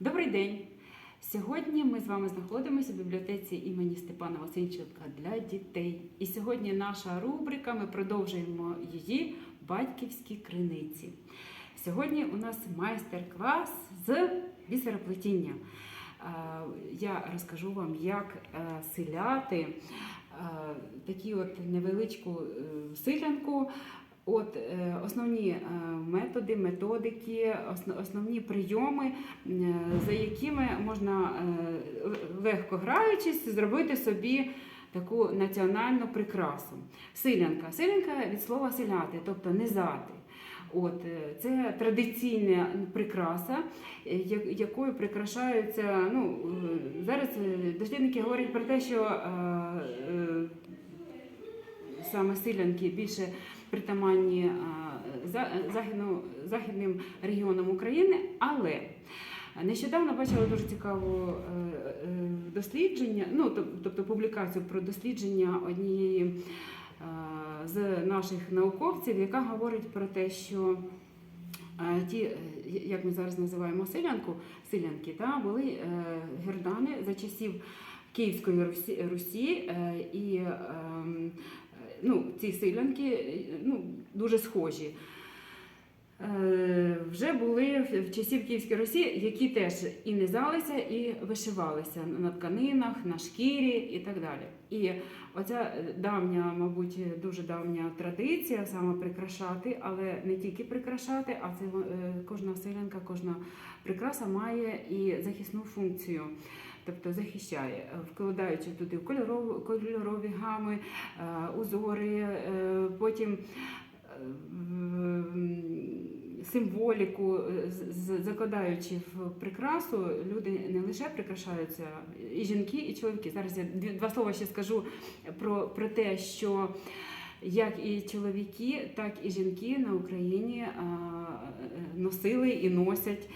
Добрий день! Сьогодні ми з вами знаходимося в бібліотеці імені Степана Васильченка для дітей. І сьогодні наша рубрика, ми продовжуємо її батьківські криниці. Сьогодні у нас майстер-клас з бісероплетіння. Е, Я розкажу вам, як е, силяти е, такі от невеличку силянку. От е, основні е, методи, методики, осно- основні прийоми, е, за якими можна легко граючись, зробити собі таку національну прикрасу. Силянка. Силянка від слова селяти, тобто низати. От, це традиційна прикраса, якою прикрашаються. Ну, зараз дослідники говорять про те, що е, е, саме силянки більше притаманні за- західну- західним регіонам України, але нещодавно бачила дуже цікаве дослідження, ну тобто публікацію про дослідження однієї з наших науковців, яка говорить про те, що ті, е, як ми зараз називаємо селянку, селянки, та, були е, гердани за часів Київської Русі, е, і ем, е, ну, ці селянки е, ну, дуже схожі. Е, Вже були в- часів Київської Русі, які теж і низалися, і вишивалися на тканинах, на шкірі і так далі. І оця давня, мабуть, дуже давня традиція саме прикрашати, але не тільки прикрашати, а це е, кожна селянка, кожна прикраса має і захисну функцію. Тобто захищає, е, вкладаючи туди кольорові, кольорові гами, е, узори, е, потім символіку, закладаючи в прикрасу, люди не лише прикрашаються, і жінки, і чоловіки. Зараз я два слова ще скажу про, про те, що як і чоловіки, так і жінки на Україні носили і носять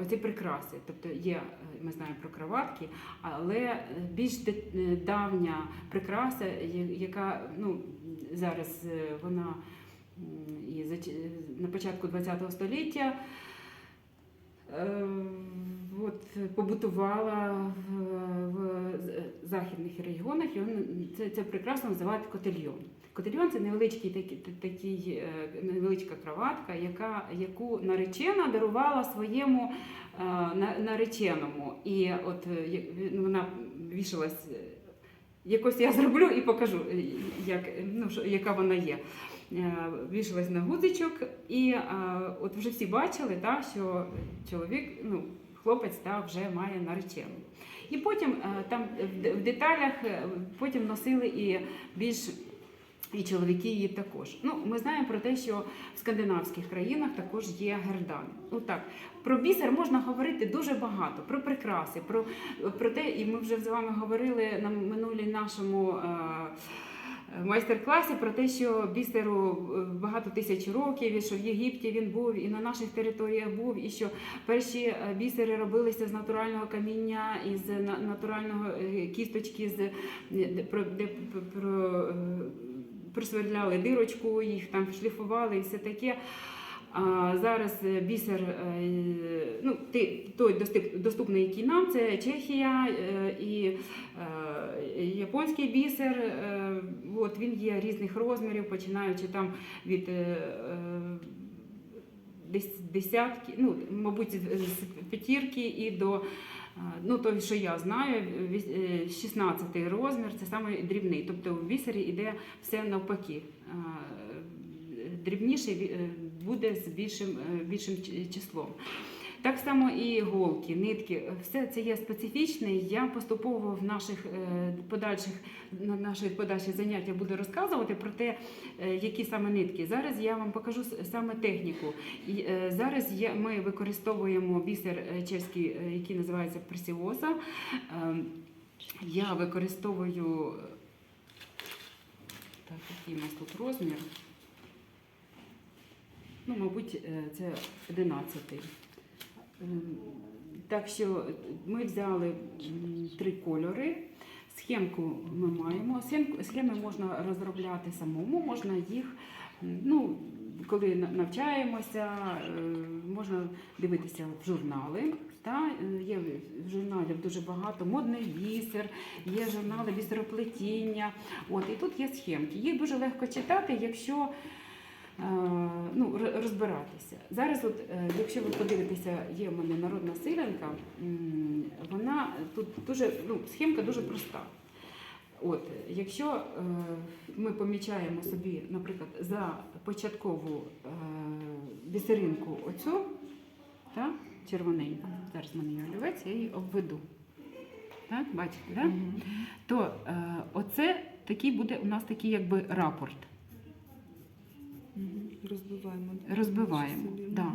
оці прикраси. Тобто є, е, ми знаємо про кроватки, але більш е, давня прикраса, яка ну, зараз е, вона і на початку ХХ століття. От, побутувала в, західних регіонах, і це, це прекрасно називають котельйон. Котельйон це невеличкий такий, такий, е, невеличка кроватка, яка, яку наречена дарувала своєму е, на- нареченому. І от е, ну, вона вішалась. е, Якось я зроблю і покажу, як, ну, яка вона є. Вішалась на гудзичок, і е, от вже всі бачили, та, що чоловік, ну, хлопець та, вже має наречену. І потім е, там в деталях е, потім носили і більш і чоловіки її також. Ну, ми знаємо про те, що в скандинавських країнах також є гердан. Ну так, про бісер можна говорити дуже багато, про прикраси, про, про те, і ми вже з вами говорили на минулій нашому. е, Майстер-класі про те, що бісеру е, багато тисяч років, і що в Єгипті він був, і на наших територіях був, і що перші е, бісери робилися з натурального каміння, із на- натурального е, кісточки, з про, де про, присвердляли дирочку, їх там шліфували і все таке. А зараз е, бісер, е, ну, той доступ- доступний, який нам, це Чехія е, і японський бісер. От, він є різних розмірів, починаючи там від десятки, ну, мабуть, з п'ятірки і до. Ну, той, що я знаю, віс- е, 16 розмір це саме дрібний. Тобто в бісері йде все навпаки. Дрібніший буде з більшим, е, більшим числом. Так само і голки, нитки, все це є специфічне. Я поступово в наших е, подальших на наших подальших заняттях буду розказувати про те, е, які саме нитки. Зараз я вам покажу саме техніку. Зараз ми використовуємо бісер чеський, який називається пресіоза. Е, Я використовую так, який у нас тут розмір. Ну, мабуть, е, це 11. Ем, Так що ми взяли три кольори. Схемку ми маємо. Схеми можна розробляти самому, можна їх ну, коли навчаємося, е, можна дивитися в журнали. Та? Е, Є журналів дуже багато, модний бісер, є журнали бісероплетіння. От, і тут є схемки. Їх дуже легко читати, якщо е, ну, розбиратися. Зараз, от, е, якщо ви подивитеся, є в мене народна силенка, м, вона тут дуже, ну, схемка дуже проста. От, якщо е, ми помічаємо собі, наприклад, за початкову е, бісеринку оцю, та, червоненьку, зараз в мене є олівець, я її обведу. Так, бачите, да? Мгм. то е, оце такий буде у нас такий якби рапорт. Розбиваємо. Розбиваємо, да.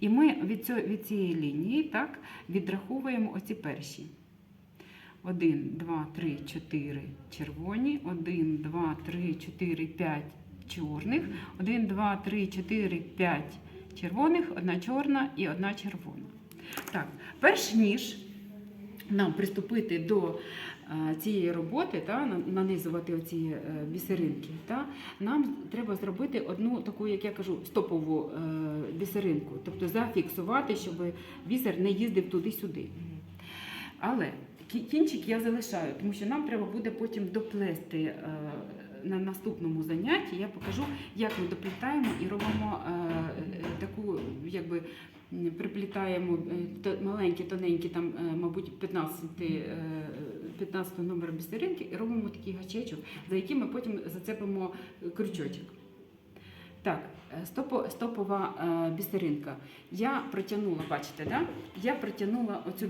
І ми від, цього, від цієї лінії так, відраховуємо оці перші. 1, 2, 3, 4 червоні, 1, 2, 3, 4, 5 чорних, 1, 2, 3, 4, 5 червоних, одна чорна і одна червона. Так, перш ніж нам приступити до цієї роботи, та, нанизувати оці е, бісеринки, та, нам треба зробити одну таку, як я кажу, стопову е, бісеринку, тобто зафіксувати, щоб бісер не їздив туди-сюди. Але кінчик я залишаю, тому що нам треба буде потім доплести е, на наступному занятті. Я покажу, як ми доплітаємо і робимо е, е, таку, якби приплітаємо е, маленькі, тоненькі, там, мабуть, 15, е, 15 номер бісеринки і робимо такий гачечок, за яким ми потім зацепимо крючочок. Так, стопо, стопова бісеринка. Я протягнула, бачите, да? я протягнула оцю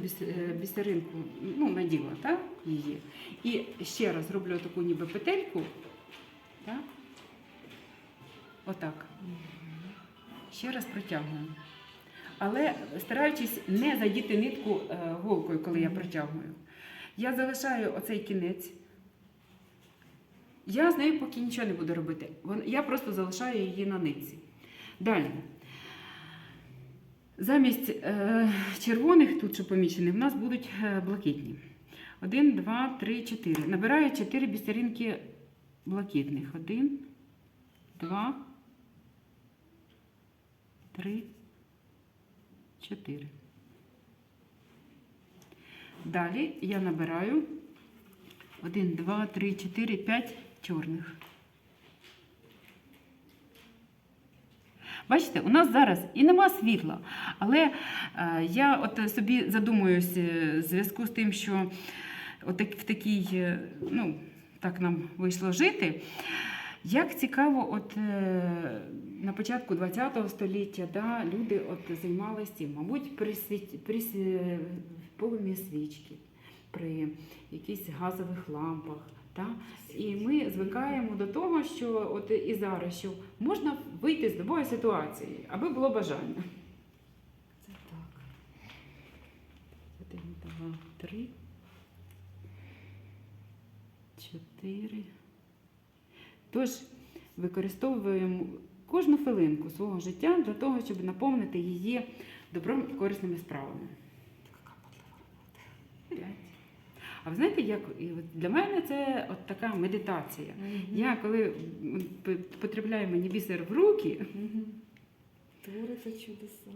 бісеринку, ну, наділа так, її. І ще раз роблю таку ніби петельку. Так? Отак. Ще раз протягую. Але стараючись не задіти нитку е, голкою, коли я протягую. Я залишаю оцей кінець. Я з нею поки нічого не буду робити. Я просто залишаю її на нитці. Далі. Замість е, червоних, тут що помічені, в нас будуть е, блакитні. Один, два, три, чотири. Набираю чотири бісеринки блакитних. Один, два, три, чотири. Далі я набираю один, два, три, чотири, п'ять чорних. Бачите, у нас зараз і нема світла, але е, я от собі задумуюсь е, в зв'язку з тим, що от в такій, е, ну, так нам вийшло жити. Як цікаво, от е, на початку ХХ століття да, люди от займалися мабуть, при, світ, при полум'я свічки, при якихось газових лампах. Да? І ми звикаємо до того, що от і зараз, що можна вийти з любої ситуації, аби було бажання. Це так. Один, два, три, чотири. Тож використовуємо кожну хвилинку свого життя для того, щоб наповнити її добром і корисними справами. А ви знаєте, як для мене це от така медитація. Я коли м, п- потрапляє мені бісер в руки, Мгм. Творите чудеса.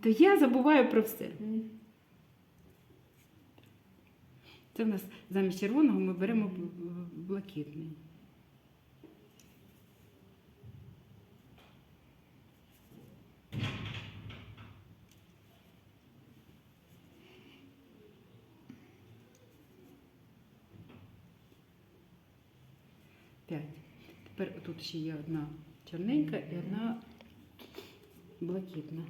то я забуваю про все. так. Мгм. Це в нас замість червоного ми беремо блакитний. П'ять. Тепер тут ще є одна чорненька і одна блакитна.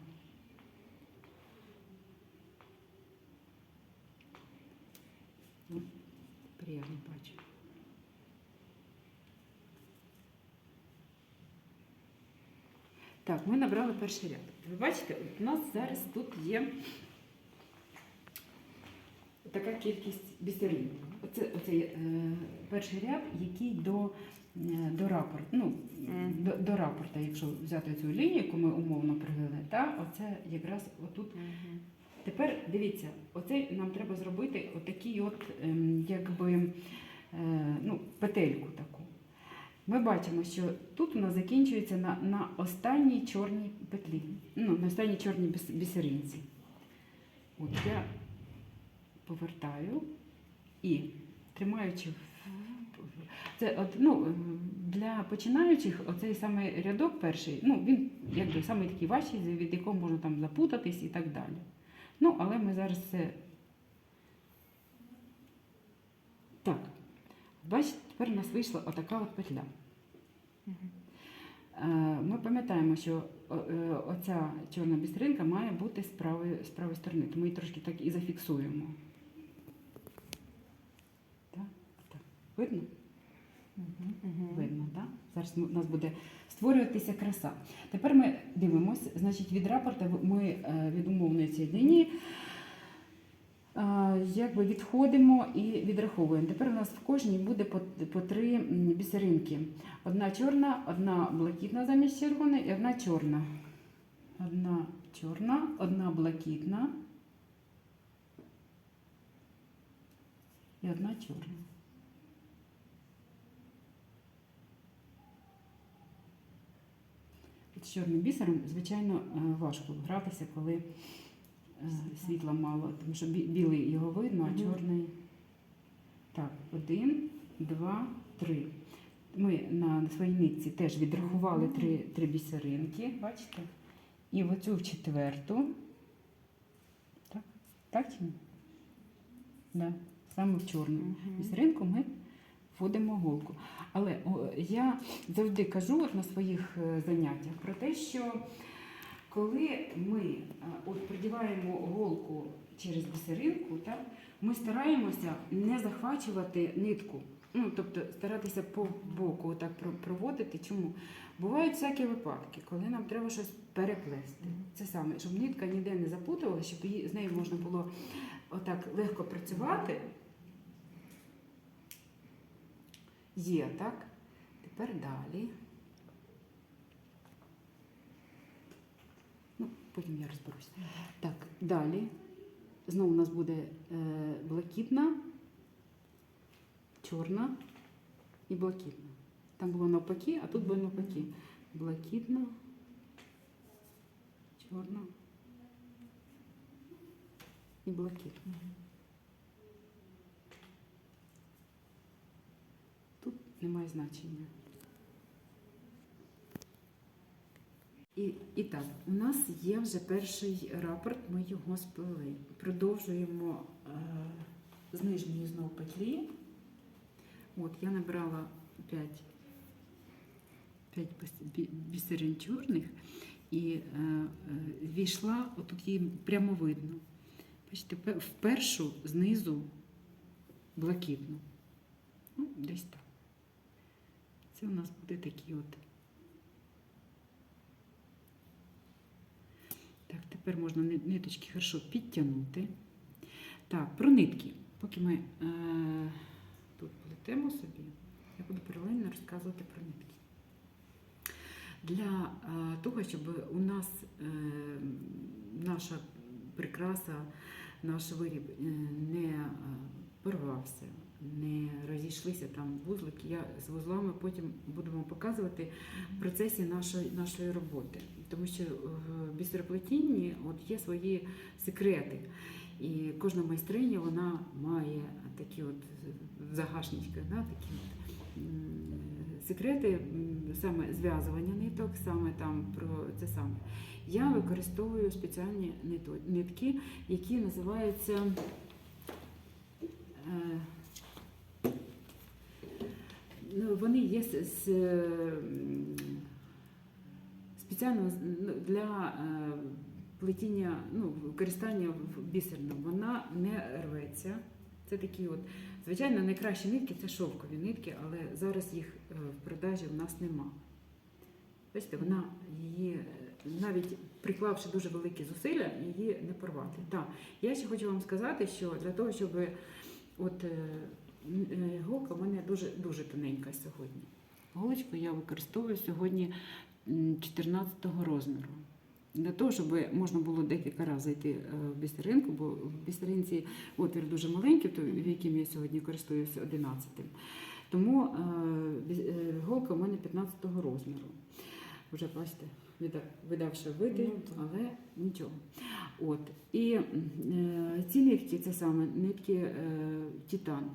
Тепер я не бачу. Так, ми набрали перший ряд. Ви бачите, у нас зараз тут є така кількість бісерин. Оце, оцей е, перший ряд, який до, е, до рапорту. Ну, до, до рапорта, якщо взяти цю лінію, яку ми умовно привели, та, оце якраз отут. Тепер дивіться, оце нам треба зробити отакий от, ем, якби, е, ну, петельку таку. ми бачимо, що тут нас закінчується на, на останній чорній петлі, ну, на останній чорній бісеринці. От я повертаю і тримаючи це от, ну, для починаючих оцей самий рядок перший, ну він якби самий такий важчий, від якого можна там запутатись і так далі. Ну, але ми зараз це. Так. Бачите, тепер у нас вийшла отака от петля. Е, Ми пам'ятаємо, що е, оця чорна бістринка має бути з правої, з правої сторони, тому її трошки так і зафіксуємо. Так, так. Видно? Видно, так? Зараз у нас буде створюватися краса. Тепер ми дивимося, значить, від рапорта ми е, від умовної цієї лінії е, якби відходимо і відраховуємо. Тепер у нас в кожній буде по, по три бісеринки. Одна чорна, одна блакитна замість червоної і одна чорна. Одна чорна, одна блакитна і одна чорна. З чорним бісером, звичайно, е, важко гратися, коли е, світла мало, тому що білий його видно, а чорний. Так, один, два, три. Ми на своїй нитці теж відрахували три, три бісеринки, бачите? І в оцю в четверту. Так, так чи ні? Да. Саме в чорну бісеринку ми вводимо голку. Але я завжди кажу от на своїх е, заняттях про те, що коли ми е, от придіваємо голку через бісеринку, так, ми стараємося не захвачувати нитку. Ну, тобто старатися по боку так проводити. Чому? Бувають всякі випадки, коли нам треба щось переплести. Це саме, щоб нитка ніде не запутувалася, щоб її, з нею можна було отак легко працювати. Є, так? Тепер далі. Ну, потім я розберусь. Так, далі. Знову у нас буде е, блакитна, чорна і блакитна. Там було навпаки, а тут було навпаки. Блакитна, чорна і блакитна. Тут немає значення. І, і так, у нас є вже перший рапорт, ми його сплели. Продовжуємо е, з нижньої знову петлі. От, я набрала 5, 5 бісерин чорних і е, е, війшла, отут її прямо видно. Бачите, в першу знизу блакитну. Ну, десь так. Це у нас буде такі от. Так, тепер можна ниточки хорошо підтягнути. Так, про нитки. Поки ми е, тут плетемо собі, я буду паралельно розказувати про нитки. Для е, того, щоб у нас е, наша прикраса, наш виріб е, не е, порвався, не розійшлися там вузлики. Я з вузлами потім будемо показувати в процесі нашої, нашої роботи. Тому що в бісероплетінні от є свої секрети. І кожна майстриня вона має такі от загашнички, да, такі от, секрети саме зв'язування ниток, саме там про це саме. Я використовую спеціальні нитки, які називаються. Е, Ну, вони є з, з, спеціально ну, для е, плетіння, ну, використання в бісерном. Вона не рветься. Це такі от, звичайно, найкращі нитки це шовкові нитки, але зараз їх е, в продажі в нас нема. Бачите, вона її, е, навіть приклавши дуже великі зусилля, її не порвати. Так, я ще хочу вам сказати, що для того, щоб от е, е, голка в мене дуже дуже тоненька сьогодні. Голочку я використовую сьогодні м, 14 розміру. Для того, щоб можна було декілька разів зайти е, в бісеринку, бо в бісеринці отвір дуже маленький, то в яким я сьогодні користуюся 11. Тому е, е, голка у мене 15-го розміру. Вже бачите, видавши види, Ну, але нічого. От. І е, ці нитки це саме нитки е, Титан.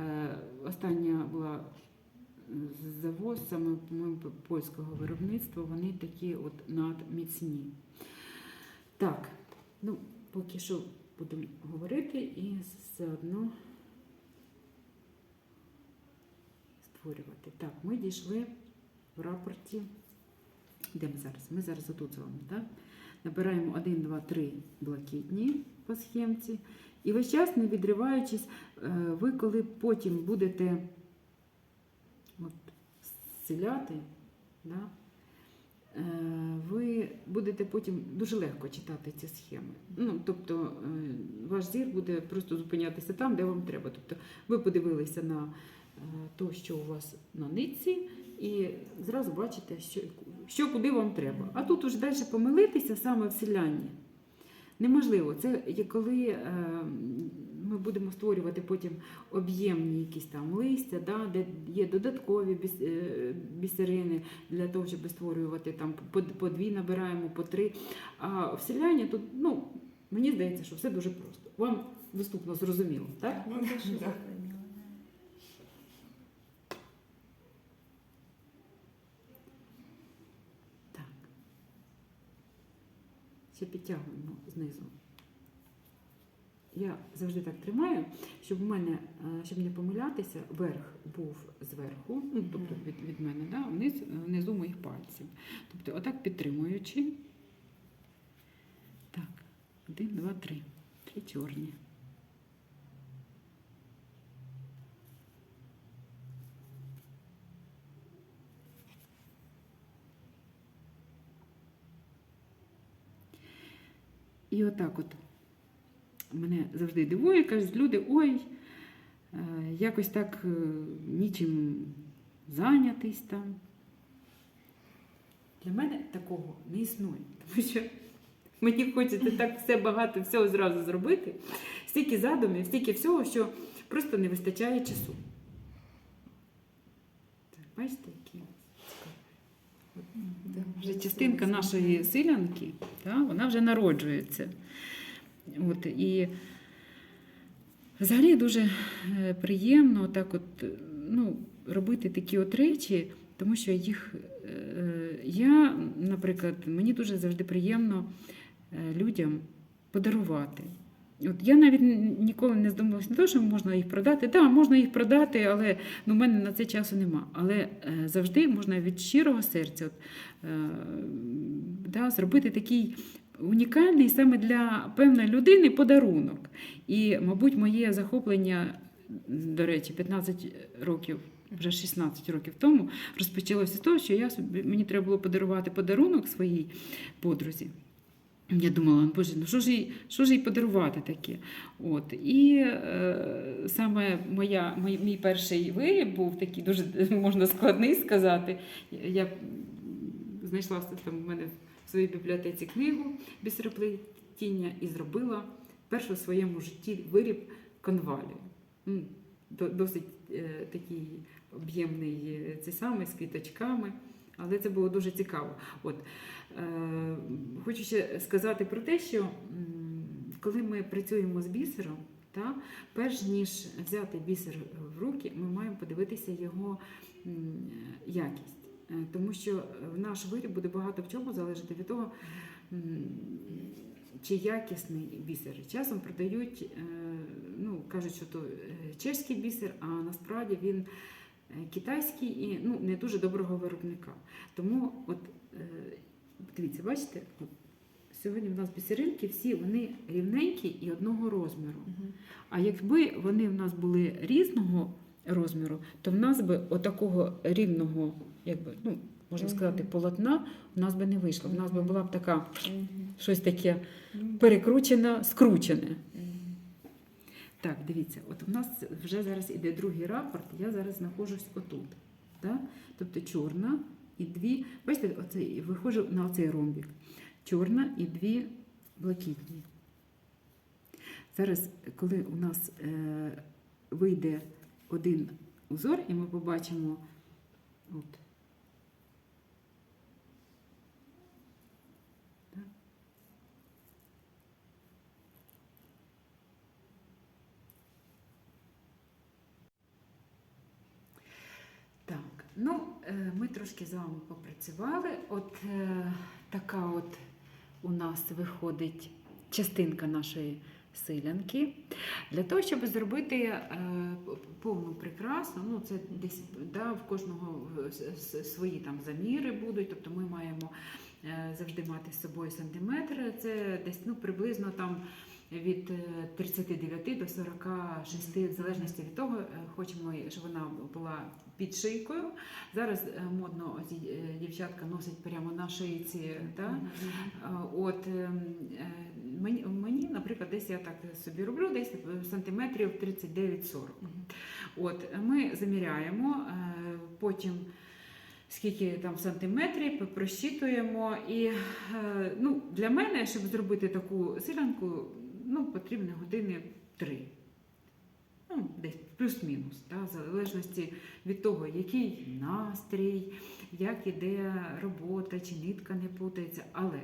Е, остання була з- завоз саме польського виробництва, вони такі от надміцні. Так, ну, поки що будемо говорити і заодно створювати. Так, ми дійшли в рапорті. Де ми зараз? Ми зараз отут з вами, так? Набираємо 1, 2, 3 блакитні по схемці. І весь час, не відриваючись, е, ви коли потім будете от, зціляти, да, е, ви будете потім дуже легко читати ці схеми. Ну, тобто е, ваш зір буде просто зупинятися там, де вам треба. Тобто ви подивилися на те, що у вас на нитці, і зразу бачите, що, що куди вам треба. А тут уже далі помилитися саме в селянні. Неможливо. Це коли е, ми будемо створювати потім об'ємні якісь там листя, да, де є додаткові біс, е, бісерини для того, щоб створювати там по, по дві набираємо, по три. А в селяні тут, ну, мені здається, що все дуже просто. Вам доступно зрозуміло, так? Ну? Так. Ще підтягуємо знизу. Я завжди так тримаю, щоб у мене, е, щоб не помилятися, верх був зверху, ну, тобто від, від мене, да, вниз, внизу моїх пальців. Тобто, отак підтримуючи. Так, один, два, три. Три чорні. І отак от мене завжди дивує, кажуть люди, ой, е, якось так е, нічим зайнятись там. Для мене такого не існує, тому що мені хочеться так все багато, всього зразу зробити, стільки задумів, стільки всього, що просто не вистачає часу. Бачите, які вже частинка нашої силянки, та, вона вже народжується. От, і взагалі дуже е, приємно так от, ну, робити такі от речі, тому що їх е, я, наприклад, мені дуже завжди приємно е, людям подарувати. От я навіть ніколи не здумалася на те, що можна їх продати. Так, можна їх продати, але ну, в мене на це часу нема. Але е, завжди можна від щирого серця от, е, да, зробити такий унікальний саме для певної людини подарунок. І, мабуть, моє захоплення, до речі, 15 років. Вже 16 років тому розпочалося з того, що я собі мені треба було подарувати подарунок своїй подрузі. Я думала, «Ну, боже, ну що ж їй, що ж їй подарувати таке? От. І е, саме моя, мій, мій перший виріб був такий дуже можна складний сказати. Я знайшла там в мене в своїй бібліотеці книгу бісероплетіння і зробила першу в своєму житті виріб конвалі. Досить е, такий об'ємний е, цей самий з квіточками, але це було дуже цікаво. От, е, хочу ще сказати про те, що коли ми працюємо з бісером, та, перш ніж взяти бісер в руки, ми маємо подивитися його якість. Е, Тому що наш виріб буде багато в чому залежати від того, чи якісний бісер. Часом продають, е, ну, кажуть, що то чеський бісер, а насправді він китайський і ну, не дуже доброго виробника. Тому, от, е, дивіться, бачите, от, сьогодні в нас бісеринки всі вони рівненькі і одного розміру. А якби вони в нас були різного розміру, то в нас би отакого рівного, якби, ну, можна сказати, полотна в нас би не вийшло. В нас би була б така щось таке перекручене, скручене. Так, дивіться, от у нас вже зараз іде другий рапорт, я зараз знаходжусь отут. Да? Тобто чорна і дві. Бачите, оцей, виходжу на оцей ромбік. Чорна і дві блакитні. Зараз, коли у нас е, вийде один узор, і ми побачимо. От. Так. Так, ну е, ми трошки з вами попрацювали. От е, така от у нас виходить частинка нашої силянки. Для того, щоб зробити е, повну прикрасу, ну це десь да, в кожного свої там заміри будуть, тобто ми маємо завжди мати з собою сантиметр. Це десь ну, приблизно там від е, 39 до 46, в залежності від того, е, хочемо, щоб вона була під шийкою. Зараз е, модно е, дівчатка носять прямо на шийці. Да? От ем, е, мені, наприклад, десь я так собі роблю, десь сантиметрів 39-40. От ми заміряємо, е, потім скільки там сантиметрів, просчитуємо. І е, ну, для мене, щоб зробити таку силянку, ну, потрібно години три. Ну, десь плюс-мінус, да, в залежності від того, який настрій, як іде робота, чи нитка не путається. Але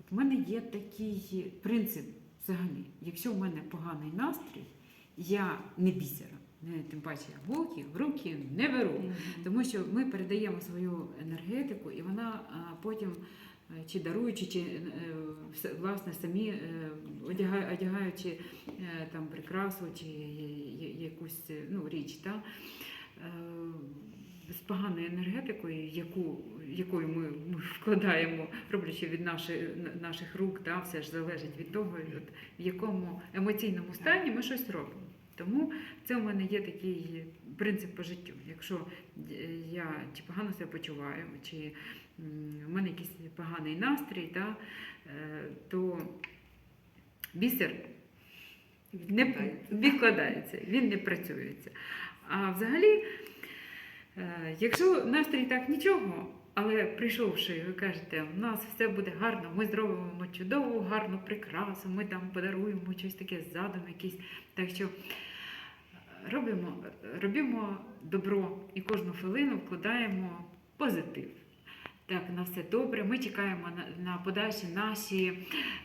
от в мене є такий принцип взагалі, якщо в мене поганий настрій, я не бісера, не, тим паче голки в руки не беру. Тому що ми передаємо свою енергетику, і вона а, потім, чи даруючи, чи е, власне самі е, одягаючи е, там прикрасу чи якусь е, ну, річ, та, е, з поганою енергетикою, яку, якою ми, ми вкладаємо, роблячи від нашої, наших рук, та, все ж залежить від того, от, в якому емоційному стані ми щось робимо. Тому це у мене є такий принцип по життю. Якщо е, я чи погано себе почуваю, чи в мене якийсь поганий настрій, та, е, то бісер не Відкладається. відкладається, він не працюється. А взагалі, е, якщо настрій так нічого, але прийшовши, ви кажете, у нас все буде гарно, ми зробимо чудову, гарну прикрасу, ми там подаруємо щось таке задум якийсь. Так що е, робимо, робимо добро і кожну хвилину вкладаємо позитив. Так, на все добре. Ми чекаємо на, на подальші наші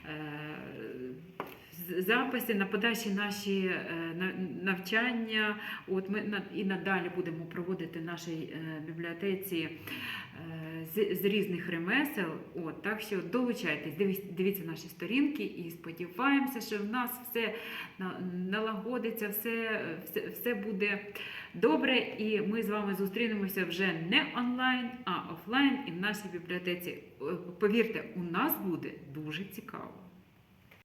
е, записи, на подальші наші е, навчання. От ми на- і надалі будемо проводити в нашій е, бібліотеці е, з, з різних ремесел. От, так що долучайтесь, дивіться, дивіться наші сторінки і сподіваємося, що в нас все налагодиться, все, все, все буде добре. І ми з вами зустрінемося вже не онлайн, а офлайн і в нашій бібліотеці. Е, Повірте, у нас буде дуже цікаво.